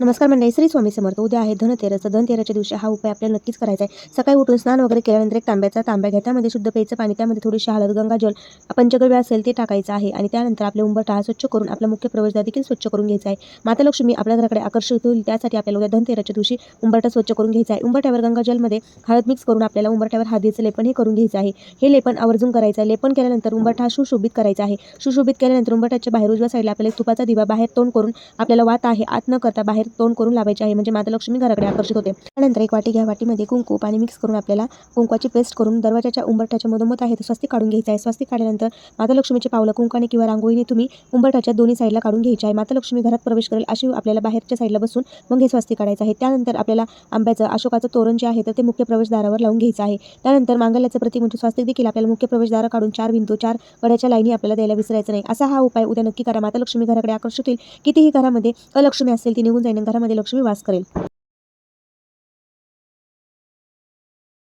नमस्कार मंडळी श्री स्वामी समर्थ. उद्या आहे धनतेरस. धनतेराच्या दिवशी हा उपाय आपल्याला नक्कीच करायचा आहे. सकाळी उठून स्नान वगैरे केल्यानंतर एक तांब्याचा तांब्या घ्या. त्यामध्ये शुद्ध प्यायचं पाणी त्यामध्ये थोडीशी हळद गंगाजल पंचगव्य असेल ते टाकायचं आहे आणि त्यानंतर आपले उंबरठा हा स्वच्छ करून आपला मुख्य प्रवेशद्वार देखील स्वच्छ करून घ्यायचा आहे. माता लक्ष्मी आपल्या घराकडे आकर्षित होईल त्यासाठी आपल्याला उद्या धनतेराच्या दिवशी उंबरठा स्वच्छ करून घ्यायचा आहे. उंबरठ्यावर गंगाजलमध्ये हळद मिक्स करून आपल्याला उंबरठ्यावर हळदीचं लेपन हे करून घ्यायचं आहे. हे लेपन आवर्जून करायचं आहे. लेपन केल्यानंतर उंबरठा सुशोभित करायचा आहे. सुशोभित केल्यानंतर उंबरठ्याच्या बाहेर उजव्या साईडला आपल्याला तुपाचा दिवा बाहेर तोंड करून आपल्याला वात आहे. आत न करता बाहेर तोंड करून लावायचे आहे. म्हणजे माता लक्ष्मी घराकडे आकर्षित होते. त्यानंतर एक वाटी घ्या. वाटीमध्ये कुंकू पाणी मिक्स करून आपल्याला कुंकवाची पेस्ट करून दरवाजाच्या उंबरठ्याच्या मधोमध आहे तो स्वस्तिक काढून घ्यायचं आहे. स्वस्तिक काढल्यानंतर माता लक्ष्मीचे पावलं कुंकाने किंवा रांगोळीने तुम्ही उंबरठ्याच्या दोन्ही साईडला काढून घ्यायचे आहे. माता लक्ष्मी घरात प्रवेश करेल अशी आपल्याला बाहेरच्या साईडला बसून मग हे स्वस्तिक काढायचं आहे. त्यानंतर आपल्याला आंब्याचं अशोकाचं तोरण जे आहे तर ते मुख्य प्रवेशद्वारावर लावून घ्यायचं आहे. त्यानंतर मांगल्याचं प्रतीक म्हणजे स्वस्तिक देखील आपल्याला मुख्य प्रवेशद्वारा काढून चार बिंदू चार गड्याच्या लाईनी आपल्याला द्यायला विसरायचं नाही. असा हा उपाय उद्या नक्की करा. माता लक्ष्मी घराकडे आकर्षित होईल कितीही घरामध्ये अलक्ष्मी असेल ती निघून जाईल आणि घरामध्ये लक्ष्मी वास करेल.